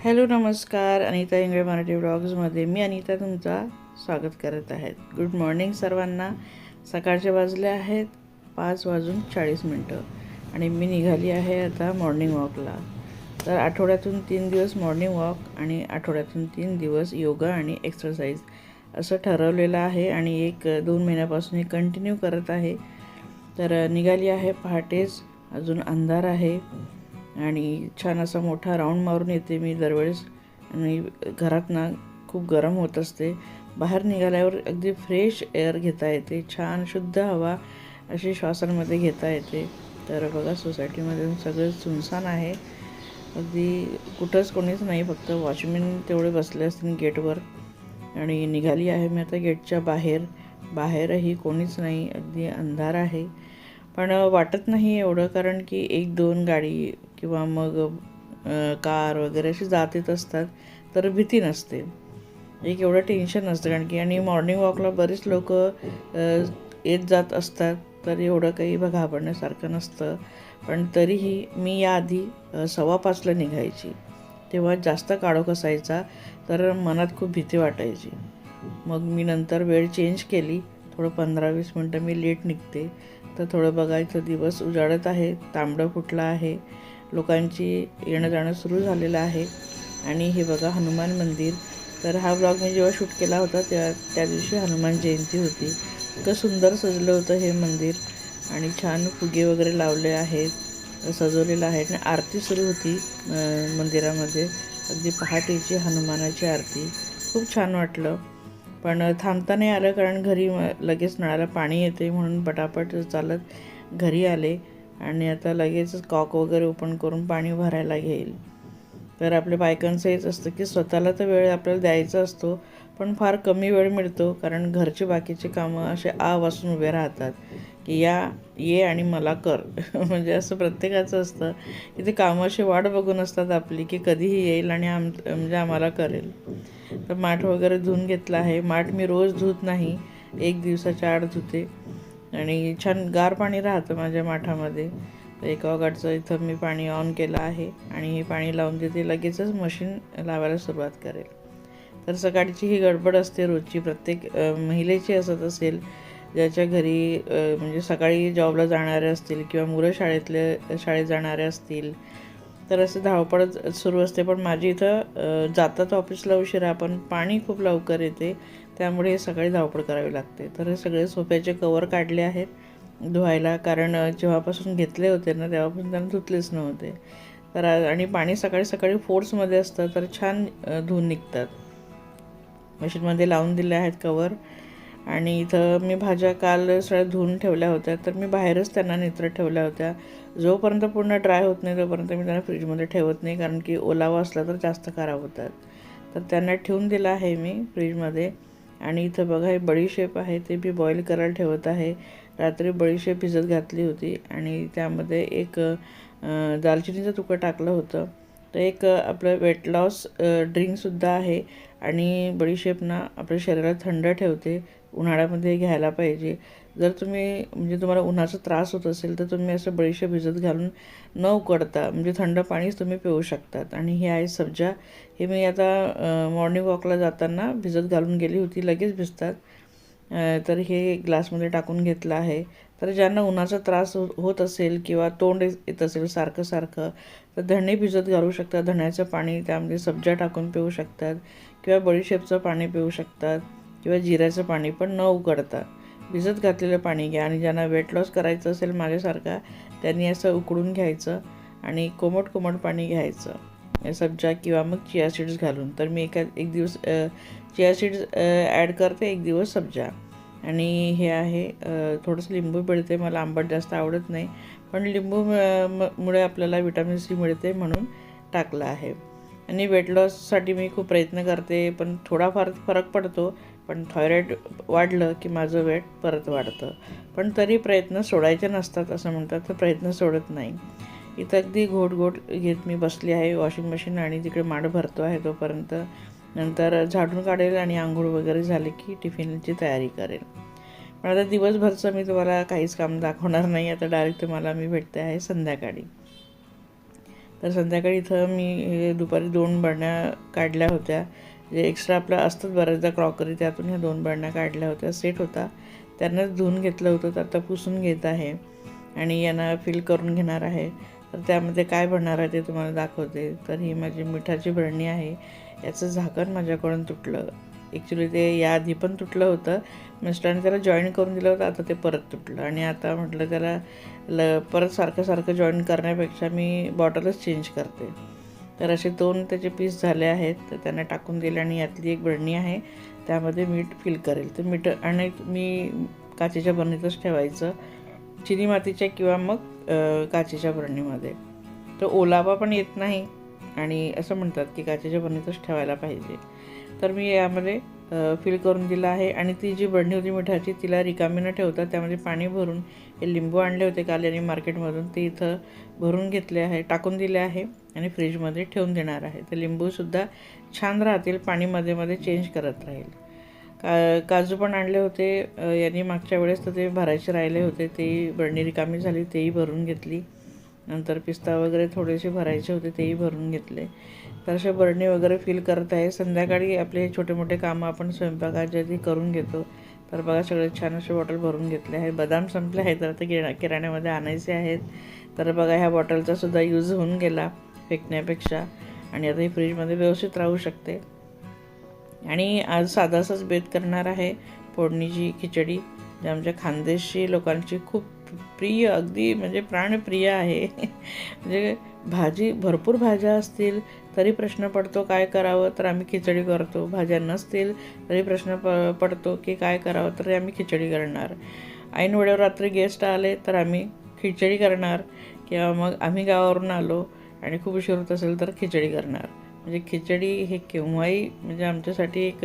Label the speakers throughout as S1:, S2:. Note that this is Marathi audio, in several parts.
S1: हॅलो नमस्कार. अनिता इंगळे मराठी ब्लॉग्समध्ये मी अनिता तुमचा स्वागत करत आहेत गुड मॉर्निंग सर्वांना. सकाळचे वाजले आहेत पाच वाजून चाळीस मिनटं आणि मी निघाली आहे आता मॉर्निंग वॉकला. तर आठवड्यातून तीन दिवस मॉर्निंग वॉक आणि आठवड्यातून तीन दिवस योगा आणि एक्सरसाइज असं ठरवलेलं आहे आणि एक दोन महिन्यापासून हे कंटिन्यू करत आहे. तर निघाली आहे पहाटेच. अजून अंधार आहे. आणि छान असा मोठा राऊंड मारून येते मी दरवेळेस. आणि घरात ना खूप गरम होत असते. बाहेर निघाल्यावर अगदी फ्रेश एअर घेता येते. छान शुद्ध हवा अशी श्वासांमध्ये घेता येते. तर बघा सोसायटीमध्ये सगळं सुनसान आहे. अगदी कुठंच कोणीच नाही फक्त वॉचमॅन तेवढे बसले असतील गेटवर. आणि निघाली आहे मी आता गेटच्या बाहेर. बाहेरही कोणीच नाही अगदी अंधार आहे. पण वाटत नाही एवढं कारण की एक दोन गाडी किंवा मग कार वगैरे अशी जात येत असतात तर भीती नसते. एक एवढं टेन्शन नसतं कारण की आणि मॉर्निंग वॉकला बरीच लोक येत जात असतात तर एवढं काही घाबरण्यासारखं नसतं. पण तरीही मी याआधी सव्वा पाचला निघायची. तेव्हा जास्त काळोख असायचा तर मनात खूप भीती वाटायची. मग मी नंतर वेळ चेंज केली थोडं पंधरा वीस मिनटं मी लेट निघते. तर थोडं बघायचं दिवस उजाडत आहे तांबडं फुटलं आहे. लोकांची येणं जाणं सुरू झालेलं आहे. आणि हे बघा हनुमान मंदिर. तर हा ब्लॉग मी जेव्हा शूट केला होता त्या त्या दिवशी हनुमान जयंती होती. इतकं सुंदर सजलं होतं हे मंदिर. आणि छान फुगे वगैरे लावले आहेत सजवलेलं आहे. आणि आरती सुरू होती मंदिरामध्ये. अगदी पहाटेची हनुमानाची आरती. खूप छान वाटलं. पण थांबता नाही आलं कारण घरी लगेच नळाला पाणी येते म्हणून पटापट चालत घरी आले. आणि आता लगेचच कॉक वगैरे ओपन करून पाणी भरायला घेईल तर आपल्या बायकांचं हेच असतं की स्वतःला तर वेळ आपल्याला द्यायचा असतो पण फार कमी वेळ मिळतो कारण घरचे बाकीचे कामं असे आ वासून उभे राहतात की या ये आणि मला कर. म्हणजे असं प्रत्येकाचं असतं की ते कामं असे वाट बघून असतात आपली की कधीही येईल आणि आम म्हणजे आम्हाला करेल. तर माठ वगैरे धुवून घेतला आहे. माठ मी रोज धुत नाही. एक दिवसाच्या आड धुते. आणि छान गार पाणी राहतं माझ्या माठामध्ये. तर एका गाठचं इथं मी पाणी ऑन केलं आहे आणि हे पाणी लावून देते लगेचच मशीन लावायला सुरुवात करेल. तर सकाळची ही गडबड असते रोजची. प्रत्येक महिलेची असत असेल ज्याच्या घरी म्हणजे सकाळी जॉबला जाणारे असतील किंवा मुलं शाळेतले शाळेत जाणारे असतील तर असं धावपळ सुरू असते. पण माझी इथं जातात ऑफिसला उशिरा पण पाणी खूप लवकर येते. त्यामुळे सकाळी धावपळ करावी लागते. तर हे सगळे सोफ्याचे कवर काढले आहेत धुवायला. कारण जेव्हापासून घेतले होते ना तेव्हापासून त्यांना धुतलेच नव्हते. तर आणि पाणी सकाळी सकाळी फोर्समध्ये असतं तर छान धुवून निघतात. मशीनमध्ये लावून दिले आहेत कवर आणि इथं मी भाज्या काल सगळ्या धुवून ठेवल्या होत्या. तर मी बाहेरच त्यांना नेत्र ठेवल्या होत्या. जोपर्यंत पूर्ण ड्राय होत नाही तोपर्यंत मी त्यांना फ्रीजमध्ये ठेवत नाही कारण की ओलावा असला तर जास्त खराब होतात. तर त्यांना ठेवून दिलं आहे मी फ्रीजमध्ये आणि इथं बघा हे बडीशेप आहे ते मी बॉईल करायला ठेवत आहे. रात्री बडीशेप भिजत घातली होती. आणि त्यामध्ये एक दालचिनीचं तुकडं टाकलं होतं. तर एक आपलं वेट लॉस ड्रिंकसुद्धा आहे. आणि बडीशेप ना आपल्या शरीराला थंड ठेवते. उन्हाळ्यामध्ये घ्यायला पाहिजे. जर तुम्ही म्हणजे तुम्हाला उन्हाचा त्रास होत असेल तर तुम्ही असं बडीशेप भिजत घालून न उकडता म्हणजे थंड पाणीच तुम्ही पिऊ शकतात. आणि हे आहे सब्जा. हे मी आता मॉर्निंग वॉकला जाताना भिजत घालून गेली होती. लगेच भिजतात. तर हे ग्लासमध्ये टाकून घेतलं आहे. तर ज्यांना उन्हाचा त्रास हो-, होत असेल किंवा तोंड येत असेल सारखं सारखं तर धणे भिजत घालू शकतात धण्याचं पाणी त्यामध्ये सब्जा टाकून पिऊ शकतात किंवा बडीशेपचं पाणी पिऊ शकतात किंवा जिऱ्याचं पाणी पण न उकडता. भिजत घातलेलं पाणी घ्या आणि ज्यांना वेट लॉस करायचं असेल माझ्यासारखा त्यांनी असं उकडून घ्यायचं आणि कोमट कोमट पाणी घ्यायचं. सब्जा किंवा मग चिया सीड्स घालून. तर मी एका एक दिवस चिया सीड्स ॲड करते एक दिवस सब्जा. आणि हे आहे थोडंसं लिंबू पिळते मला आंबट जास्त आवडत नाही. पण लिंबू मुळे आपल्याला विटॅमिन सी मिळते म्हणून टाकलं आहे. आणि वेट लॉससाठी मी खूप प्रयत्न करते पण थोडाफार फरक पडतो पण थायरॉईड वाढलं की माझं वेट परत वाढतं. पण तरी प्रयत्न सोडायचे नसतात असं म्हणतात तर प्रयत्न सोडत नाही. इथं अगदी घोट घोट घेत मी बसली आहे वॉशिंग मशीन आणि तिकडे माड भरतो आहे तोपर्यंत. नंतर झाडून काढेल आणि आंघोळ वगैरे झाले की टिफिनची तयारी करेल. पण आता दिवसभरचं मी तुम्हाला काहीच काम दाखवणार नाही आता डायरेक्ट तुम्हाला मी भेटते आहे संध्याकाळी. तर संध्याकाळी इथं मी हे दुपारी दोन बरण्या काढल्या होत्या. जे एक्स्ट्रा आपलं असतात बऱ्याचदा क्रॉकरी त्यातून ह्या दोन बरण्या काढल्या होत्या. सेट होता. त्यांनाच धुवून घेतलं होतं तर आता पुसून घेत आहे. आणि यांना फिल करून घेणार आहे. तर त्यामध्ये काय भरणार आहे ते तुम्हाला दाखवते. तर ही माझी मिठाची बरणी आहे. याचं झाकण माझ्याकडून तुटलं. ॲक्च्युली ते याआधी पण तुटलं होतं. मिस्टरांनी त्याला जॉईन करून दिलं होतं आता ते परत तुटलं. आणि आता म्हटलं त्याला ल परत सारखं सारखं जॉईन करण्यापेक्षा मी बॉटलच चेंज करते. तर असे दोन त्याचे पीस झाले आहेत तर त्यांना टाकून दिले आणि यातली एक बरणी आहे. त्यामध्ये मीठ फिल करेल. तर मीठ आणि मी काचेच्या बरणीतच ठेवायचं. चिनी मातीच्या किंवा मग काचेच्या बरणीमध्ये. तर ओलावा पण येत नाही. आणि असं म्हणतात की काचेच्या बरणीतच ठेवायला पाहिजे. तर मी यामध्ये फिल करून दिलं आहे. आणि ती जी बडणी होती मिठाची तिला रिकामी न ठेवता त्यामध्ये पाणी भरून हे लिंबू आणले होते काल आणि मार्केटमधून. ते इथं भरून घेतले आहे टाकून दिले आहे आणि फ्रीजमध्ये ठेवून देणार आहे. तर लिंबूसुद्धा छान राहतील पाणी मध्ये मध्ये चेंज करत राहील. का काजू पण आणले होते यांनी मागच्या वेळेस तर ते भरायचे राहिले होते. ते बडणी रिकामी झाली तेही भरून घेतली. नंतर पिस्ता वगैरे थोडेसे भरायचे होते तेही भरून घेतले. तर असे बरणी वगैरे फील करत आहे संध्याकाळी आपले हे छोटे मोठे कामं आपण स्वयंपाकाच्या आधी करून घेतो. तर बघा सगळे छान असे बॉटल भरून घेतले आहे. बदाम संपले आहेत. तर ते किरा किराण्यामध्ये आणायचे आहेत. तर बघा ह्या बॉटलचा सुद्धा यूज होऊन गेला फेकण्यापेक्षा. आणि आता ही फ्रीजमध्ये व्यवस्थित राहू शकते. आणि आज साधासाच बेत करणार आहे. फोडणीची खिचडी जे आमच्या खानदेशी लोकांची खूप प्रिय अगदी म्हणजे प्राणप्रिय आहे. म्हणजे भाजी भरपूर भाज्या असतील तरी प्रश्न पडतो काय करावं तर आम्ही खिचडी करतो. भाज्या नसतील तरी प्रश्न प पडतो की काय करावं तर आम्ही खिचडी करणार. ऐनवेळेवर रात्री गेस्ट आले तर आम्ही खिचडी करणार किंवा मग आम्ही गावावरून आलो आणि खूप उशीर होत असेल तर खिचडी करणार. म्हणजे खिचडी हे केव्हाही म्हणजे आमच्यासाठी एक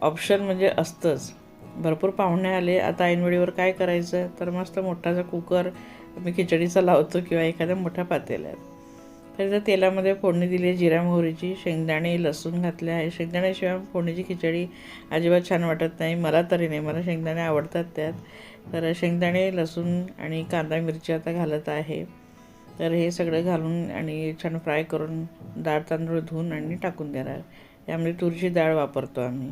S1: ऑप्शन म्हणजे असतंच. भरपूर पाहुणे आले. आता ऐनवेळीवर काय करायचं? तर मस्त मोठाचा कुकर मी खिचडीचा लावतो किंवा एखाद्या मोठ्या पातेल्यात. तर तेलामध्ये फोडणी दिली आहे जिरा मोहरीची शेंगदाणे लसूण घातले आहे. शेंगदाण्याशिवाय फोडणीची खिचडी अजिबात छान वाटत नाही. मला तरी नाही. मला शेंगदाणे आवडतात त्यात. तर शेंगदाणे लसूण आणि कांदा मिरची आता घालत आहे. तर हे सगळं घालून आणि छान फ्राय करून डाळ तांदूळ धुवून आणि टाकून देणार. यामध्ये तुरीची डाळ वापरतो आम्ही.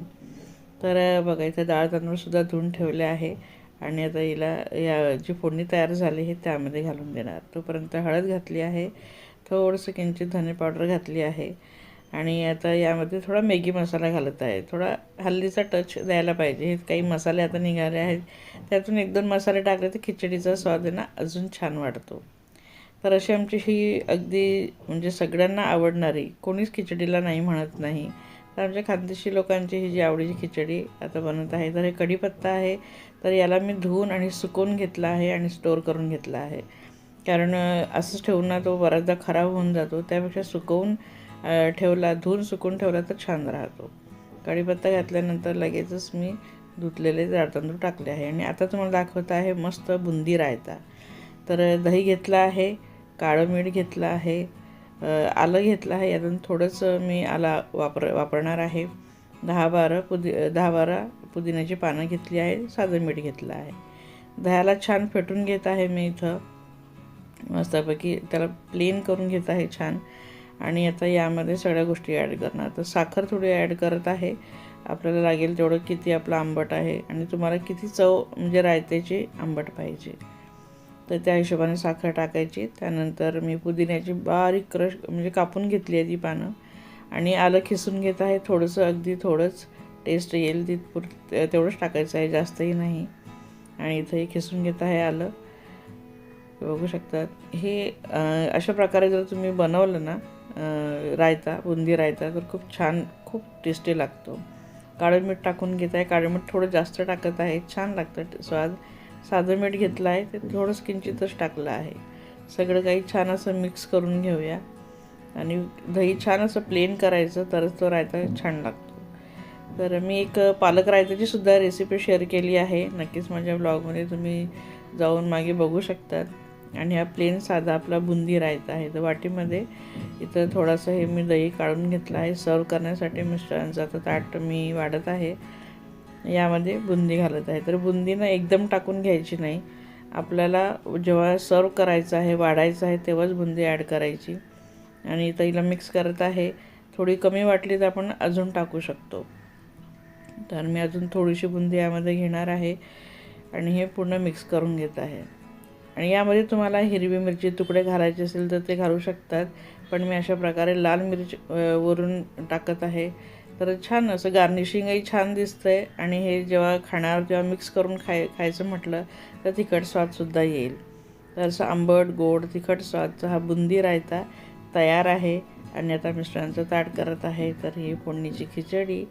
S1: तर बघा इथं डाळ तांदूळसुद्धा धुवून ठेवले आहे. आणि आता हिला या जी फोडणी तयार झाली आहे त्यामध्ये घालून देणार. तोपर्यंत हळद घातली आहे. थोडंसं किंचित धने पावडर घातली आहे. आणि आता यामध्ये थोडा मॅगी मसाला घालत आहे. थोडा हल्लीचा टच द्यायला पाहिजे. हे काही मसाले आता निघाले आहेत. त्यातून एक दोन मसाले टाकले तर खिचडीचा स्वाद आहे ना अजून छान वाढतो. तर अशी आमची ही अगदी म्हणजे सगळ्यांना आवडणारी कोणीच खिचडीला नाही म्हणत नाही तर आमच्या खानदेशी लोकांची ही जी आवडीची खिचडी आता बनत आहे तर हे कढीपत्ता आहे तर याला मी धुवून आणि सुकवून घेतला आहे आणि स्टोअर करून घेतला आहे. कारण असंच ठेवून ना तो बराचदा खराब होऊन जातो त्यापेक्षा सुकवून ठेवला धुवून सुकवून ठेवला तर छान राहतो. कढीपत्ता घातल्यानंतर लगेचच मी धुतलेले जाड तांदूळ टाकले आहे. आणि आता तुम्हाला दाखवत आहे मस्त बुंदी रायता. तर दही घेतला आहे काळं मीठ घेतलं आहे आलं घेतलं आहे. यातून थोडंसं मी आला वापर वापरणार आहे. दहा बारा पुदि दहा बारा पुदिन्याची पानं घेतली आहे. साधं मीठ घेतलं आहे. दह्याला छान फेटून घेत आहे मी इथं. मस्तपैकी त्याला प्लेन करून घेत आहे छान. आणि आता यामध्ये सगळ्या गोष्टी ॲड करणार. तर साखर थोडी ॲड करत आहे. आपल्याला लागेल तेवढं किती आपलं आंबट आहे. आणि तुम्हाला किती चव म्हणजे रायतेची आंबट पाहिजे. तर त्या हिशोबाने साखर टाकायची. त्यानंतर मी पुदिन्याची बारीक क्रश म्हणजे कापून घेतली आहे ती पानं. आणि आलं खिसून घेत आहे थोडंसं अगदी थोडंच. टेस्ट येईल तिथपुर तेवढंच टाकायचं आहे जास्तही नाही. आणि इथंही खिसून घेत आहे आलं. बघू शकतात. हे अशा प्रकारे जर तुम्ही बनवलं ना रायता बुंदी रायता तर खूप छान खूप टेस्टी लागतो. काळं मीठ टाकून घेत आहे. काळं मीठ थोडं जास्त टाकत आहे. छान लागतं स्वाद. साधं मीठ घेतलं आहे ते थोडंसं किंचितच टाकलं आहे. सगळं काही छान असं मिक्स करून घेऊया. आणि दही छान असं प्लेन करायचं तरच तो रायता छान लागतो. तर मी एक पालक रायताची सुद्धा रेसिपी शेअर केली आहे. नक्कीच माझ्या ब्लॉगमध्ये तुम्ही जाऊन मागे बघू शकतात आणि हा प्लेन साधा आपला बुंदी रायता आहे. तर वाटीमध्ये इथं थोडंसं हे मी दही काढून घेतलं आहे. सर्व करण्यासाठी मिस्टरांचं आता ताट मी वाढत आहे. यामध्ये बुंदी घालत आहे. तर बुंदीनं एकदम टाकून घ्यायची नाही. आपल्याला जेव्हा सर्व करायचं आहे वाढायचं आहे तेव्हाच बुंदी ॲड करायची. आणि इथं मिक्स करत आहे. थोडी कमी वाटली तर आपण अजून टाकू शकतो. तर मी अजून थोडीशी बुंदी यामध्ये घेणार आहे. आणि हे पूर्ण मिक्स करून घेत आहे. आणि यामध्ये तुम्हाला हिरवी मिरची तुकडे घालायचे असेल तर ते घालू शकतात. पण मी अशा प्रकारे लाल मिरची वरून टाकत आहे. तर छान असं गार्निशिंगही छान दिसतंय. आणि हे जेव्हा खाण्यावर जेव्हा मिक्स करून खाय खायचं म्हटलं तर तिखट स्वादसुद्धा येईल. तर असं आंबट गोड तिखट स्वादचा हा बुंदी रायता तयार आहे. आणि आता मिस्टरांचं ताट करत आहे तर ही फोडणीची खिचडी.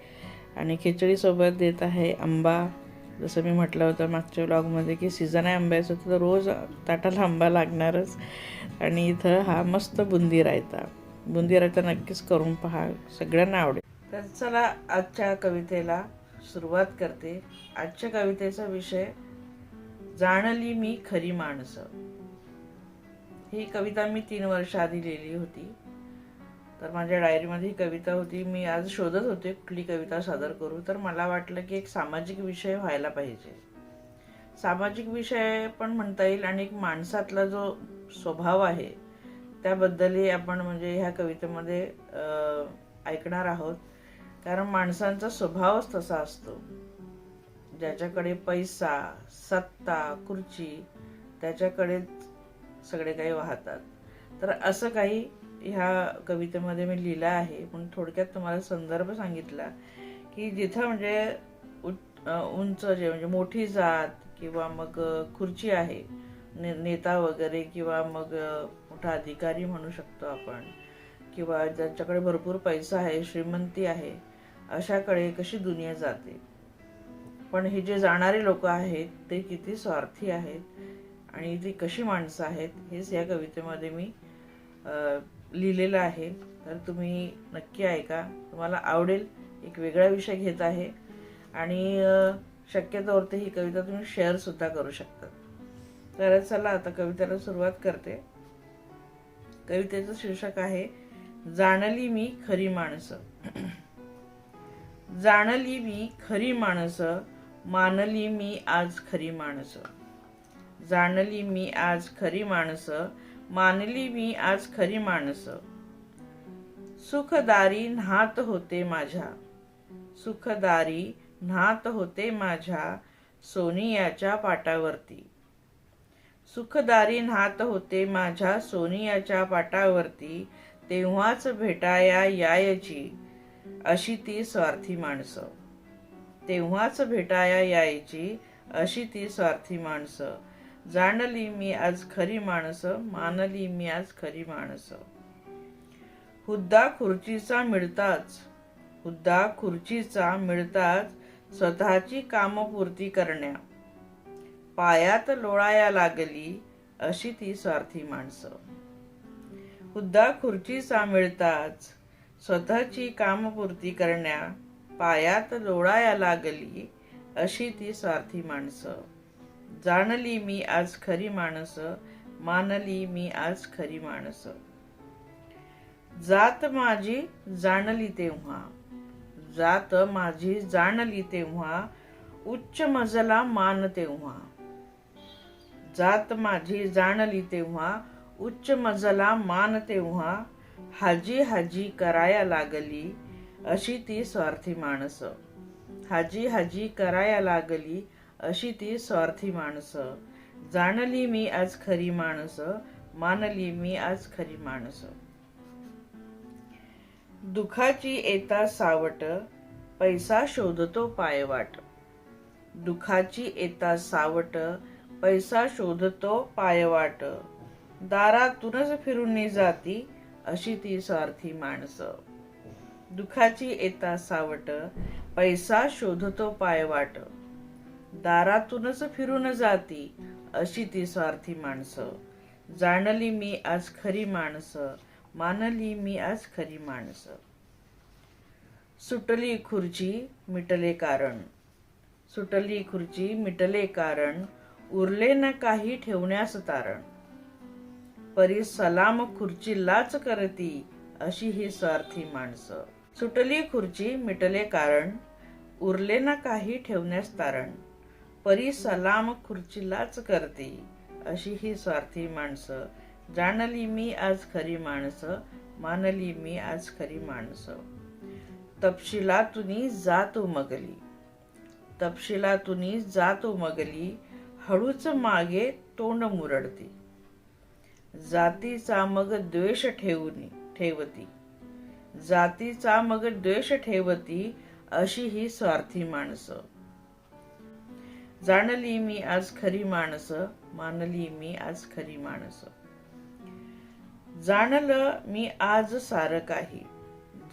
S1: आणि खिचडीसोबत देत आहे आंबा. जसं मी म्हटलं होतं मागच्या ब्लॉगमध्ये की सीझन आहे आंब्याचं तर रोज ताटाला आंबा लागणारच. आणि इथं हा मस्त बुंदी रायता. बुंदी रायता नक्कीच करून पहा. सगळ्यांना आवडेल. तर चला आजच्या कवितेला सुरुवात करते. आजच्या कवितेचा विषय जाणली मी खरी माणसं. ही कविता मी तीन वर्ष आधी लिहिली होती. तर माझ्या डायरीमध्ये ही कविता होती. मी आज शोधत होते कुठली कविता सादर करू. तर मला वाटलं की एक सामाजिक विषय व्हायला पाहिजे. सामाजिक विषय पण म्हणता येईल आणि एक माणसातला जो स्वभाव आहे त्याबद्दलही आपण म्हणजे ह्या कवितेमध्ये अं, ऐकणार आहोत. कारण माणसांचा स्वभावच तसा असतो. ज्याच्याकडे पैसा सत्ता खुर्ची त्याच्याकडेच सगळे काही वाहतात. तर असं काही ह्या कवितेमध्ये मी लिहिलं आहे. पण थोडक्यात तुम्हाला संदर्भ सांगितला की जिथं म्हणजे उंच जे म्हणजे मोठी जात किंवा मग खुर्ची आहे ने नेता वगैरे किंवा मग मोठा अधिकारी म्हणू शकतो आपण किंवा ज्यांच्याकडे भरपूर पैसा आहे श्रीमंती आहे अशाकडे कशी दुनिया जाते. पण हे जे जाणारे लोक आहेत ते किती स्वार्थी आहेत आणि ती कशी माणसं आहेत हेच या कवितेमध्ये मी लिहिलेलं आहे. तर तुम्ही नक्की ऐका. तुम्हाला आवडेल एक वेगळा विषय घेत आहे. आणि शक्यतोवरती ही कविता तुम्ही शेअरसुद्धा करू शकता. तर चला आता कवितेला सुरुवात करते. कवितेचं शीर्षक आहे जाणली मी खरी माणसं. जाणली मी खरी माणसं मानली मी आज खरी माणसं. जाणली मी आज खरी माणसं मानली मी आज खरी माणसं. सुखदारी न्हात होते माझ्या. सुखदारी न्हात होते माझ्या सोनियाच्या पाटावरती. सुखदारी न्हात होते माझ्या सोनियाच्या पाटावरती तेव्हाच भेटाया यायची. अशी ती स्वार्थी माणसं. तेव्हाच भेटाया यायची अशी ती स्वार्थी माणसं. जाणली मी आज खरी माणसं मानली मी आज खरी माणसं. हुद्दा खुर्चीचा मिळताच हुद्दा खुर्चीचा मिळताच स्वतःची कामपूर्ती करण्या. पायात लोळाया लागली अशी ती स्वार्थी माणसं. हुद्दा खुर्चीचा मिळताच स्वतःची कामपूर्ती करण्या पायात लोळाया लागली अशी ती स्वार्थी माणसं. जाणली मी आज खरी माणसं मानली मी आज खरी माणसं. जात माझी जाणली तेव्हा जात माझी जाणली तेव्हा उच्च मजला मान तेव्हा. जात माझी जाणली तेव्हा उच्च मजला मान तेव्हा हाजी हाजी कराया लागली अशी ती स्वार्थी माणसं. हाजी हाजी कराया लागली अशी ती स्वार्थी माणसं. जाणली मी आज खरी माणसं मानली मी आज खरी माणसं. दुखाची येता सावट पैसा शोधतो पायवाट दुखाची येता सावट पैसा शोधतो पायवाट दारातूनच फिरून जाती अशी ती स्वार्थी माणसं. दुखाची येता सावट पैसा शोधतो पायवाट दारातूनच फिरून जाती अशी ती स्वार्थी माणसं. जाणली मी आज खरी माणसं मानली मी आज खरी माणसं. सुटली खुर्ची मिटले कारण. सुटली खुर्ची मिटले कारण. उरले ना काही ठेवण्यास तारण. परी सलाम खुर्चीलाच करती अशी ही स्वार्थी माणसं. सुटली खुर्ची मिटले कारण उरले ना काही ठेवण्यास तारण. परी सलाम खुर्चीलाच करते अशी ही स्वार्थी माणसं. जाणली मी आज खरी माणसं मानली मी आज खरी माणसं. तपशिलातुनी जात उमगली तपशिलातुनी जात उमगली हळूच मागे तोंड मुरडती. जातीचा मग द्वेष ठेवून ठेवती. जातीचा मग द्वेष ठेवती अशी ही स्वार्थी माणसं. जाणली मी आज खरी माणसं मानली मी आज खरी माणसं. जाणलं मी आज सारं काही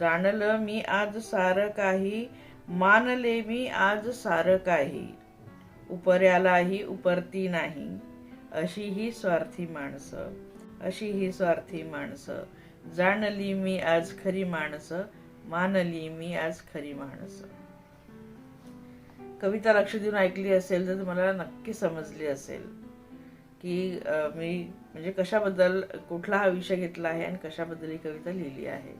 S1: जाणलं मी आज सारं काही मानले मी आज सारं काही. उपऱ्यालाही उपरती नाही अशी ही स्वार्थी माणसं. अशी ही स्वार्थी माणसं. जाणली मी आज खरी माणसं मानली मी आज खरी माणसं. कविता लक्ष देऊन ऐकली असेल तर तुम्हाला नक्की समजली असेल की मी म्हणजे कशाबद्दल कुठला हा विषय घेतला आहे आणि कशाबद्दल ही कविता लिहिली आहे.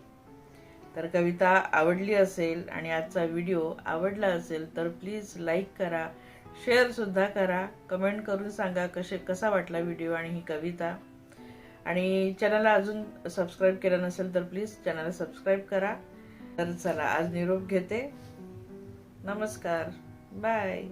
S1: तर कविता आवडली असेल आणि आजचा व्हिडिओ आवडला असेल तर प्लीज लाईक करा शेअरसुद्धा करा कमेंट करून सांगा कसे कसा वाटला व्हिडिओ आणि ही कविता. आणि चॅनलला अजून सबस्क्राईब केलं नसेल तर प्लीज चॅनलला सबस्क्राईब करा. तर चला आज निरोप घेते. नमस्कार. बाय